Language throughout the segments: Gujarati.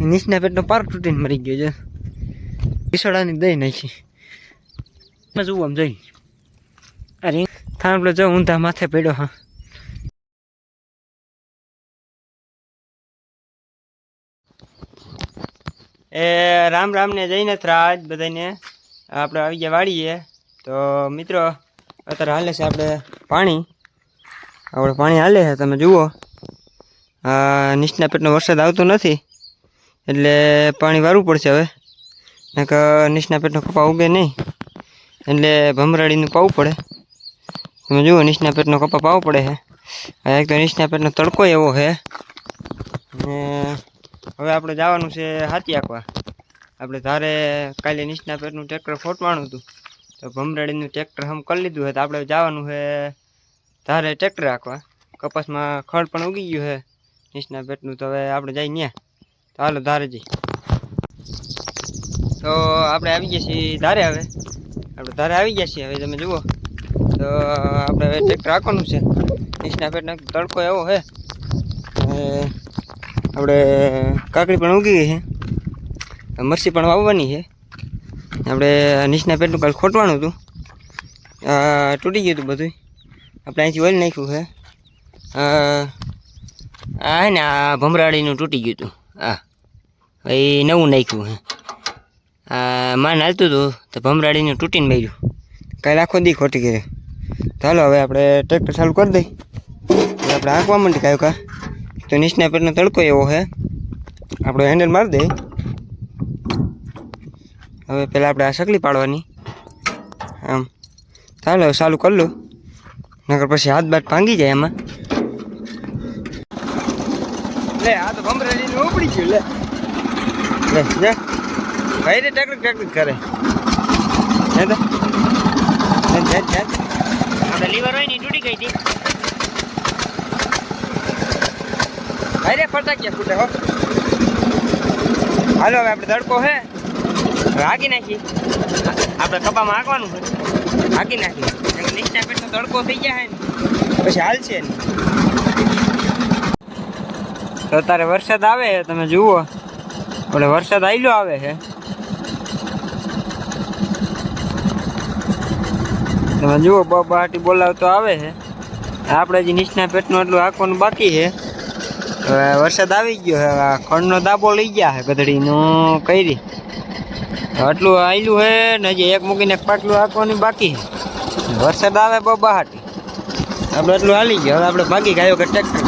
નીચના પેટનો પાર્ક તૂટીને મરી ગયો છે ઈસોડાની દઈ નાખી એમાં જુઓ આમ જઈ અરે થાંભલો જો ઊંધા માથે પડ્યો હા એ રામ રામ ને જઈને રાજ બધાને આપણે આવી ગયા વાળીએ તો મિત્રો અત્યારે હાલે છે આપણે પાણી આપણે પાણી હાલે છે તમે જુઓ આ નીચના પેટનો વરસાદ આવતો નથી એટલે પાણી વારવું પડશે હવે. નક નીચના પેટનો કપા ઉગે નહીં. એટલે ભમરાળીનું પાવું પડે. તમે જુઓ નીચના પેટનો કપા પાવો પડે છે એક તો નીચના પેટનો તડકો એવો છે ને હવે આપણે જવાનું છે હાથી આંકવા આપણે ધારે કાલે નીચના પેટનું ટ્રેક્ટર ફોટવાનું હતું. તો ભમરાળીનું ટ્રેક્ટર હમ કરી લીધું છે તો આપણે જવાનું છે ધારે ટ્રેક્ટર આંકવા કપાસમાં ખડ પણ ઉગી ગયું છે નીચના પેટનું તો હવે આપણે જઈ ત્યાં હાલો ધારેજી તો આપણે આવી ગયા છીએ ધારે હવે. આપણે ધારે આવી ગયા છીએ, હવે તમે જુઓ. તો આપણે હવે ટ્રેક્ટર રાખવાનું છે. નીચના પેટનો તડકો એવો છે. આપણે કાકડી પણ ઉગી ગઈ છે. મરસી પણ વાવવાની છે. આપણે નીચના પેટનું કાલ ખોટવાનું હતું. તૂટી ગયું હતું બધું આપણે અહીંથી ઓઇલ નાખ્યું છે. આ હે ને, આ ભમરાળીનું તૂટી ગયું હતું. આ. એ નવું નાખ્યું હે. આ માન હાલતું હતું, તો ભમરાડીનું તૂટીને માર્યું. કાંઈ આખો દી ખોટી કરે. ચાલો હવે આપણે ટ્રેક્ટર ચાલુ કરી દઈ. આપણે હાંકવા માંડી કાંઈ કા. તો નીચના પેટનો તડકો એવો છે આપણે હેન્ડલ મારી દઈએ હવે પહેલાં આપણે આ સકલી પાડવાની. આમ. ચાલો હવે ચાલુ કરી લો નકર પછી હાથ બાટ ભાંગી જાય એમાં. લે, આ તો ભમરાડીને ઉપડી ગયું, લે. લે લે. ભાઈ રે ટેકનિક ટેકનિક કરે. હે તો. લીવર હોય ને તૂટી ગઈ હતી. ભાઈ રે ફટાક્યા ફૂટે હો? હાલો હવે આપણે તડકો હે. હાકી નાખી આપણે કપામાં હાંકવાનું છે. હાકી નાખી નીચના તડકો થઈ જાય ને. પછી હાલશે તો અત્યારે વરસાદ આવે તમે જુઓ. એટલે વરસાદ આવેલો આવે છે. તમે જુઓ બહાટી બોલાવતો આવે છે. આપણે હજી નીચના પેટનું એટલું હાંકવાનું બાકી છે. હવે વરસાદ આવી ગયો હવે આ ખંડનો દાબો લઈ ગયા છે ગધડીનું કરી આટલું આવેલું છે ને હજી એક મૂકીને પાટલું હાંકવાનું બાકી છે. વરસાદ આવે બહાટી આપણે એટલું હાલી ગયો, હવે આપણે ભાગી ગયો કે ટ્રેક્ટર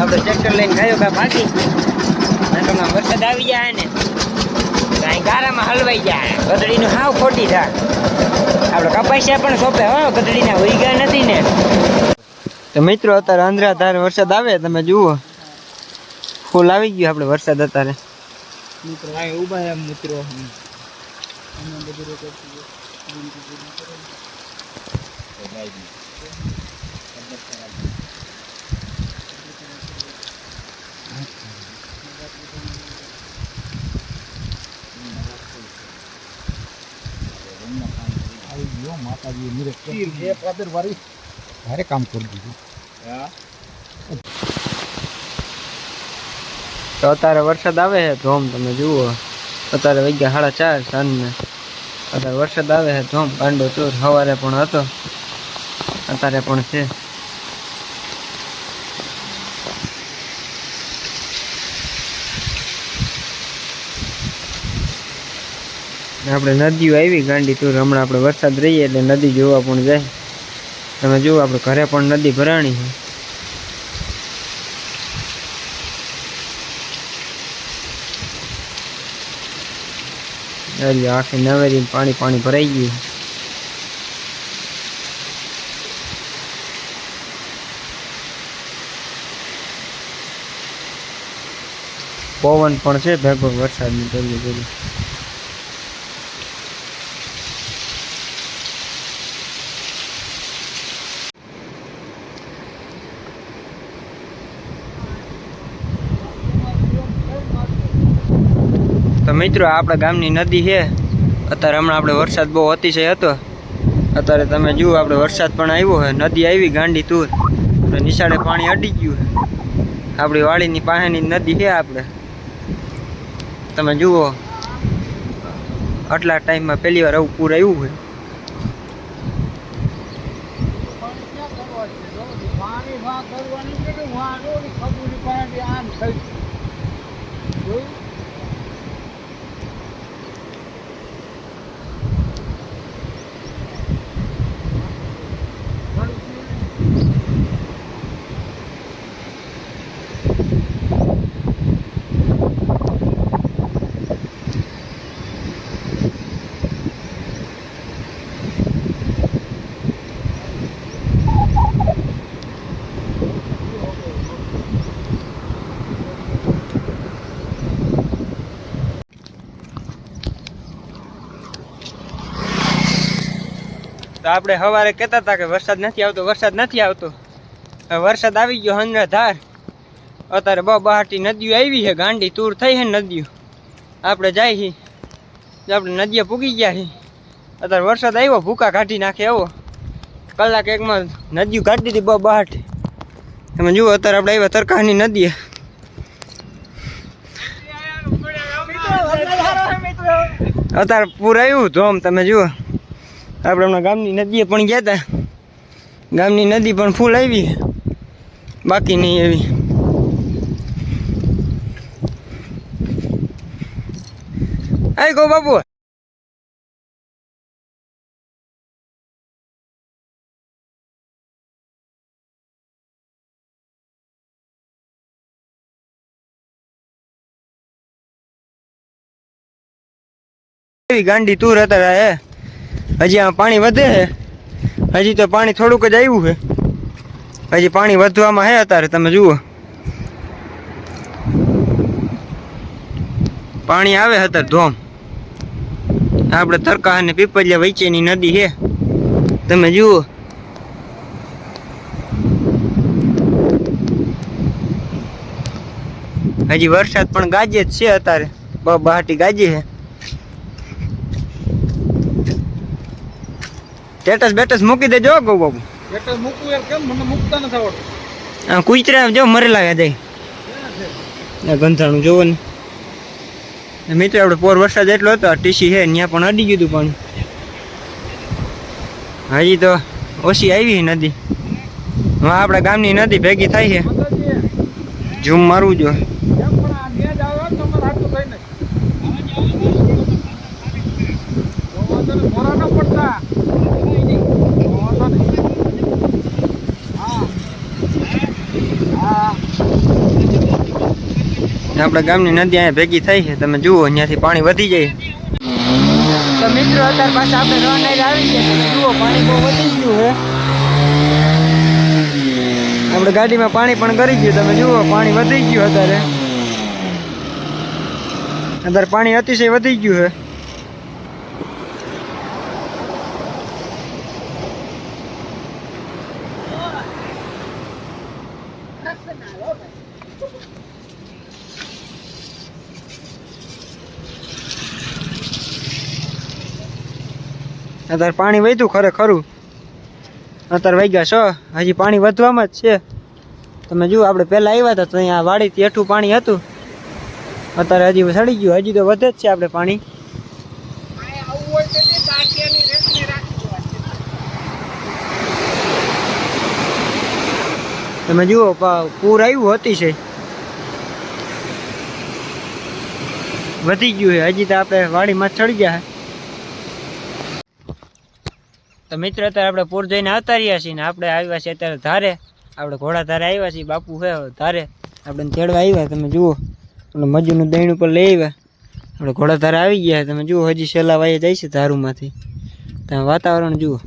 આપણે ટ્રેક્ટર લઈને ગયો કે ભાગી. અને વરસાદ આવી જાય ને કાંઈ ગારામાં હલવાઈ જાય. ગધડીનું હાવ ખોટી થાય આપણે કપાસિયા પણ સોંપે હો ગધડીના હોઈ ગયા નથી ને. તો મિત્રો અત્યારે અંધરા ધારે વરસાદ આવે તમે જુઓ. ફૂલ આવી ગયું આપણે વરસાદ અત્યારે. મિત્રો આ ઊભા એમ મિત્રો માતાજી મેરે પાદર વાળી. ભારે કામ કરી દીધું. તો અત્યારે વરસાદ આવે છે ધોમ તમે જુઓ. અત્યારે વાગ્યા સાડા ચાર સાંજને. અત્યારે વરસાદ આવે છે ધોમ કાંડો ચોર સવારે પણ હતો. અત્યારે પણ છે. આપણે નદીઓ આવી ગાંડી તુર હમણાં આપણે વરસાદ રહીએ એટલે નદી જોવા પણ જાય. તમે જુઓ, આપણે ઘરે પણ નદી ભરાણી છે. એટલે આખી નવેરી પાણી પાણી ભરાઈ ગયું. પવન પણ છે, ભેગો વરસાદની પેલું પેલું મિત્રો, આપણા ગામની નદી છે. અત્યારે હમણાં આપણે વરસાદ બહુ અતિશય હતો. અત્યારે તમે જુઓ, આપણે વરસાદ પણ આવ્યો હોય નદી આવી, ગાંડી તૂર. તો નિશાળે પાણી અડી ગયું આપણી વાડીની પાસેની નદી છે આપણે. તમે જુઓ, આટલા ટાઈમમાં પહેલી વાર આવું પૂર આવ્યું હોય પાણી ક્યાં કરવા છે જો, પાણી વાં કરવાનું છે કે વાં જો ઓલી ખજૂરી પાણી આમ થઈ જોયું? તો આપણે સવારે કહેતા હતા કે વરસાદ નથી આવતો વરસાદ નથી આવતો. વરસાદ આવી ગયો હંદ્રા ધાર અત્યારે બહુ બહાટી નદીઓ આવી છે ગાંડી તૂર થઈ છે નદીઓ. આપણે જાય છીએ આપણે નદીએ પૂગી ગયા છીએ અત્યારે વરસાદ આવ્યો ભૂકા કાઢી નાખે એવો કલાક એકમાં નદીઓ કાઢી હતી બહુ બહાટી તમે જુઓ અત્યારે આપણે આવ્યા તરકાની નદીએ. અત્યારે પૂર આવ્યું ધોમ તમે જુઓ. આપણે હમણાં ગામની નદીએ પણ ગયા હતા ગામની નદી પણ ફૂલ આવી. બાકી નહીં એવી આય ગો બાપુ. ગાંડી તુર રહેતા હે? હજી આમાં પાણી વધે છે. હજી તો પાણી થોડુંક જ આવ્યું છે. હજી પાણી વધવામાં હે અત્યારે, તમે જુઓ. પાણી આવે અત્યારે ધોમ. આપણે તરકા અને પીપલિયા વચ્ચેની નદી છે. તમે જુઓ. હજી વરસાદ પણ ગાજે જ છે અત્યારે. બહાટી ગાજે છે. સ્ટેટસ બેટસ મૂકી દેજો ગૌ બાબુ. સ્ટેટસ મૂકવું યાર કેમ? મને મૂકતા નથી આવડતું. આ કુતરા જો મરેલા જાય આ ગંધાણું જોવો ને. મિત્રો આપણે પોર વરસાદ એટલો હતો ટીસી છે ત્યાં પણ અડી ગયું હતું પાણી. હજી તો ઓછી આવી નદી. હવે આપણા ગામની નદી ભેગી થાય છે. ઝૂમ મારવું જો. આ નેજ આવ્યો ને તમારે હાથું થઈને. તો વાંધો નહીં, મોરા ન પડતા. તો વાંધો નહીં. હા. હા. આપણા ગામની નદી અહીંયા ભેગી થઈ છે. તમે જુઓ ત્યાંથી પાણી વધી જાય. તો મિત્રો, અત્યારે પાછા આપણે રોનાઈ આવી ગયા જુઓ, પાણી બહુ વધી ગયું છે આપણે ગાડીમાં પાણી પણ કરી ગયું. તમે જુઓ, પાણી વધી ગયું અત્યારે. અત્યારે પાણી અતિશય વધી ગયું છે અત્યારે પાણી વધ્યું ખરે ખરું અત્યારે વાગ્યા છો. હજી પાણી વધવામાં જ છે. તમે જુઓ, આપણે પહેલાં આવ્યા હતા તો અહીંયા વાડીથી હેઠું પાણી હતું. અત્યારે હજી સડી ગયું. હજી તો વધે જ છે આપણે પાણી. તમે જુઓ પૂર આવ્યું અતિશય વધી ગયું છે. હજી તો આપણે વાડીમાં ચડી ગયા. તો મિત્ર અત્યારે આપણે પૂર જઈને આવતા રહ્યા છીએ ને આપણે આવ્યા છીએ અત્યારે ધારે. આપણે ઘોડા ધારે આવ્યા છીએ, બાપુ હે ધારે. આપણે તેડવા આવ્યા, તમે જુઓ. આપણે મજૂરનું દહીં ઉપર લઈ આવ્યા. આપણે ઘોડા ધારે આવી ગયા તમે જુઓ, હજી છેલ્લા વાયે જાય છે ધારુમાંથી. તમે વાતાવરણ જુઓ.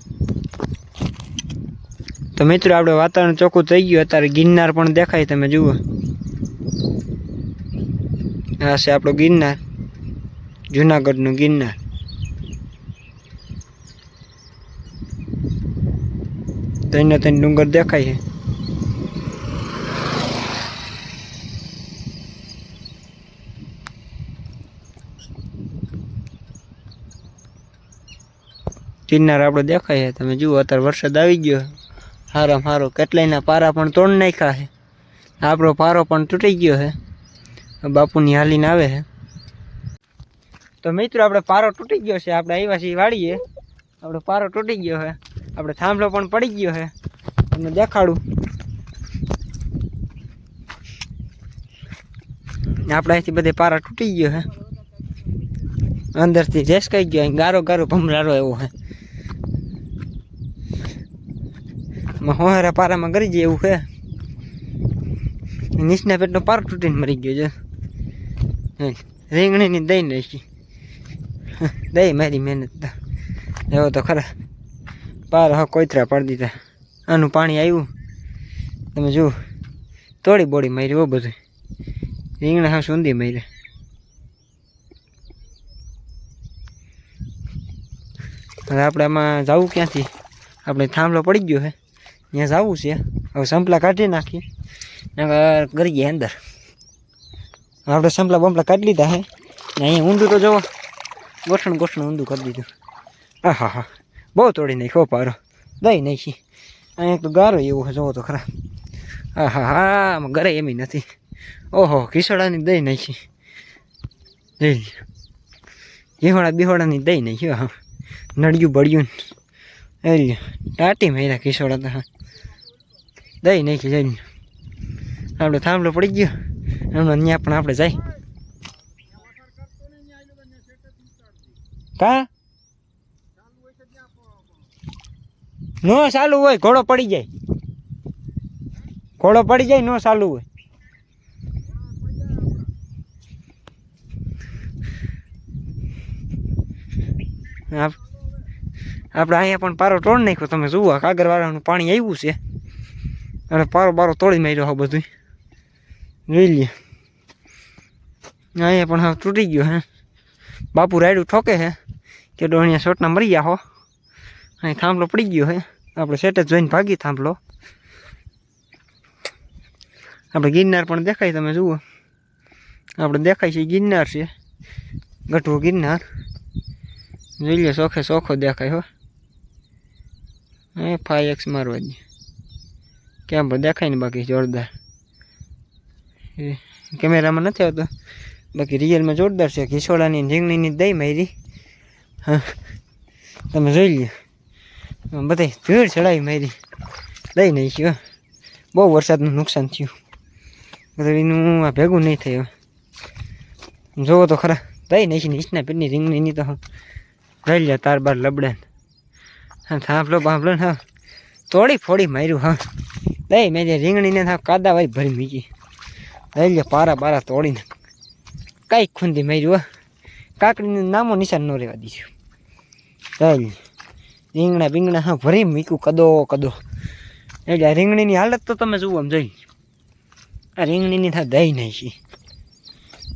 તો મિત્રો, આપણે વાતાવરણ ચોખ્ખું થઈ ગયું, અત્યારે ગિરનાર પણ દેખાય તમે જુઓ. આ છે આપણો ગિરનાર, જુનાગઢનું ગિરનાર. ત્રણે ત્રણ ડુંગર દેખાય છે. ગિરનાર આપણો દેખાય છે. તમે જુઓ, અત્યારે વરસાદ આવી ગયો હારામ હારો, કેટલાયના પારા પણ તોડ નાખ્યા છે. આપણો પારો પણ તૂટી ગયો છે. બાપુની હાલીને આવે છે. તો મિત્રો, આપણે પારો તૂટી ગયો છે. આપણે આવ્યા છીએ વાળીએ આપણો પારો તૂટી ગયો છે. આપણે થાંભલો પણ પડી ગયો છે તમને દેખાડું. આપણે અહીંથી બધે પારા તૂટી ગયો છે અંદરથી રેસકાઈ ગયો ગારો ગારો ભમરારો એવો છે હોહારા પારામાં કરી જાય એવું છે નીચના પેટનો પારો તૂટીને મરી ગયો છે. રીંગણીની દઈ નાખી. દઈ મારી મહેનત. એવો તો ખરા. પાર હા કોઈતરા પાડી દીધા. આનું પાણી આવ્યું તમે જુઓ, તોડી બોડી મારી હો બધું. રીંગણા હા સુંદી મારી. હવે આપણે આમાં જવું ક્યાંથી? આપણે થાંભલો પડી ગયો છે ત્યાં જવું છે. હવે સંપલા કાઢી નાખીએ. કરી ગયા અંદર. આપણે સંપલા બંપલા કાઢી લીધા હે. ને અહીંયા ઊંધું તો જવો ગોઠણ ગોઠણ ઊંધું કરી દીધું. હા હા હા બહુ તોડી નાખ્યો પારો દઈ નાખી અહીંયા તો ગારો એવો જોવો તો ખરા હા હા હા ઘરે એમ નથી ઓહો ખીસડાની દઈ નાખી જઈ લ્યો બિહોડાની દઈ નાખ્યો હા નડિયું બળ્યું લ્યો ટાટી મેરા ખીસોડા તો હા દઈ નાખી જઈ આપણે થાંભલો પડી ગયો હમણાં ત્યાં પણ આપણે જાય કા નો ચાલુ હોય, ઘોડો પડી જાય. ઘોડો પડી જાય, નો ચાલુ હોય. આપ- આપણે અહીંયા પણ પારો તોડી નાખ્યો, તમે જુઓ કાગરવાળાનું પાણી આવ્યું છે. અને પારો બારો તોડી માર્યો હા બધું જોઈ લે અહીંયા પણ હા તૂટી ગયો હે. બાપુ રાયડું ઠોકે હે કે ડોણિયા શોટના મરી ગયા હો. અહીં થાંભલો પડી ગયો હે. આપણે સેટ જ જોઈને ભાગી થાંભલો. આપણે ગિરનાર પણ દેખાય, તમે જુઓ. આપણે દેખાય છે ગિરનાર છે. ગઢવો ગિરનાર. જોઈ લે ચોખે ચોખ્ખો દેખાય હો. એ ફાઈ એક્સ મારવા દે. કેમ પણ દેખાય ને બાકી જોરદાર. કેમેરામાં નથી આવતો. બાકી રિયલમાં જોરદાર છે. ઘીસોડાની ઝીંગણીની દઈ મારી. હા. તમે જોઈ લ્યો. બધાય ભીડ ચડાવી મારી. લઈ નહીં ગયો. બહુ વરસાદનું નુકસાન થયું. બધું એનું આ ભેગું નહીં થયું. જોવો તો ખરા. લઈ નહીં છે નીચના પેટની રીંગણીની તો રહી લે તાર બાર લબડે હા, થાંભલો બાંભલો ને હા. તોડી ફોડી માર્યું, હા. લઈ મેં જે રીંગણીને હા કાદા વાળી ભરી મીકી. લઈ લે પારા બારા તોડીને. કાંઈક ખૂંદી માર્યું, હા. કાકડીનું નામો નિશાન ન રહેવા દીધું. લઈ રીંગણા બીંગણા, હા, ભરી મીકું, કદો કદો. એટલે આ રીંગણીની હાલત તો તમે જુઓ આમ જોઈ. આ રીંગણીની થા દઈ નાખી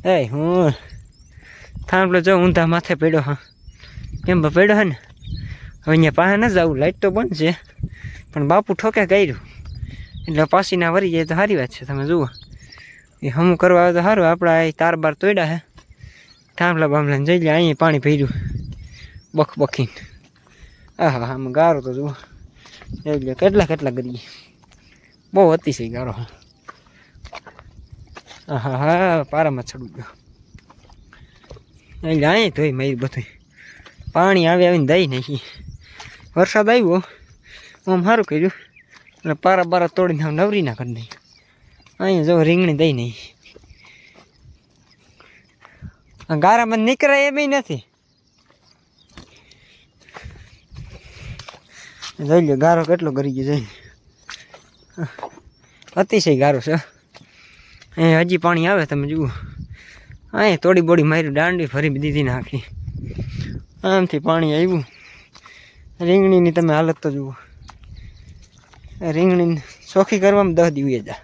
એ, હું થાંભલો જો ઊંધા માથે પડ્યો, હા. કેમ પડ્યો હે ને? હવે અહીંયા પાસે ન જવું લાઈટ તો બંધ છે. પણ બાપુ ઠોકે કર્યું. એટલે પાસીના વરી જાય તો સારી વાત છે, તમે જુઓ. એ હમું કરવા આવે તો સારું, આપણા અહીં તાર બાર તોડ્યા હે. થાંભલા બાંભલાને જઈ લે, અહીંયા પાણી ભર્યું. બખ બખીને આહા, આમાં ગારો તો જુઓ. એટલે કેટલા કેટલા ગરી બહુ અતિશય ગારો. હા હા હા પારામાં ચડું ગયો. એટલે અહીં ધોઈ મારી બધું પાણી આવી આવીને દઈ નાખી. વરસાદ આવ્યો. આમ સારું કર્યું. અને પારા બારા તોડીને આમ નવરી ના કરી નહીં અહીંયા જો રીંગણી દઈ નહીં ગારામાં નીકળે એમ નથી. જોઈ લો, ગારો કેટલો કરી ગયો જઈને. અતિશય ગારો છે. અહીંયા હજી પાણી આવે તમે જુઓ. અહીં તોડી બોડી મારી, દાંડી ફરી દીધી નાખી. આમથી પાણી આવ્યું. રીંગણીની તમે હાલત તો જુઓ. રીંગણીને ચોખ્ખી કરવામાં દહ દિવસ જા